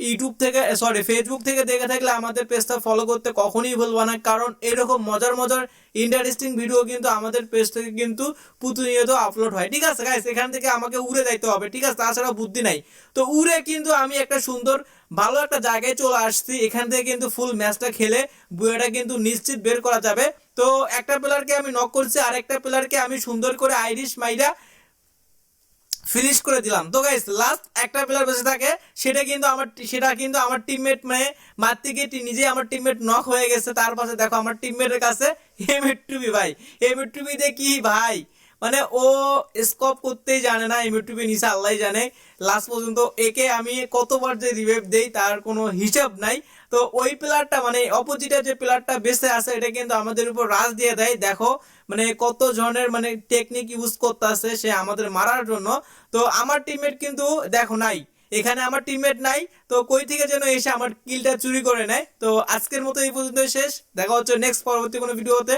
YouTube থেকে sorry Facebook থেকে দেখে থাকলে আমাদের পেজটা ফলো করতে কখনোই ভুলবা না। কারণ এরকম মজার মজার ইন্টারেস্টিং ভিডিও কিন্তু আমাদের পেজ থেকে কিন্তু প্রতিনিয়ত আপলোড হয়। ঠিক আছে গাইস এখান থেকে আমাকে উড়ে যাইতে হবে। ঠিক আছে? তাছাড়া বুদ্ধি নাই। তো উড়ে কিন্তু আমি একটা সুন্দর, ভালো একটা জায়গায় চলে আসছি। এখান থেকে কিন্তু ফুল ম্যাচটা খেলে বুয়াটা কিন্তু নিশ্চিত বের করা যাবে। তো একটা প্লেয়ারকে আমি নক করছি আর একটা প্লেয়ারকে আমি সুন্দর করে আইরিশ মাইরা ফিনিশ করে দিলাম। তো গাইস লাস্ট একটা প্লেয়ার বেঁচে থাকে, সেটা কিন্তু আমার সেটা কিন্তু আমার টিমমেট মানে মারতে গিয়ে নিজে আমার টিমমেট নক হয়ে গেছে। তার পাশে দেখো আমার টিমমেটের কাছে এম টুবি ভাই। এম টুবি দিয়ে কি ভাই? মানে ও স্কোপ করতেই জানে না এম টুবি নিচে আল্লাহ জানে। লাস্ট পর্যন্ত একে আমি কতবার যে রিভেভ দেই তার কোনো হিসাব নাই। তো ওই প্লেয়ারটা মানে অপোজিটের যে প্লেয়ারটা বেঁচে আছে, এটা কিন্তু আমাদের উপর রাজ দিয়ে দেয়। দেখো মানে কত জনের মানে টেকনিক ইউজ করতে আছে সে আমাদের মারার জন্য। তো আমার টিমমেট কিন্তু দেখো নাই। এখানে আমার টিমমেট নাই। তো কই থেকে যেন এসে আমার কিলটা চুরি করে নেয়। তো আজকের মতো এই পর্যন্ত শেষ। দেখা হচ্ছে নেক্সট পরবর্তী কোনো ভিডিওতে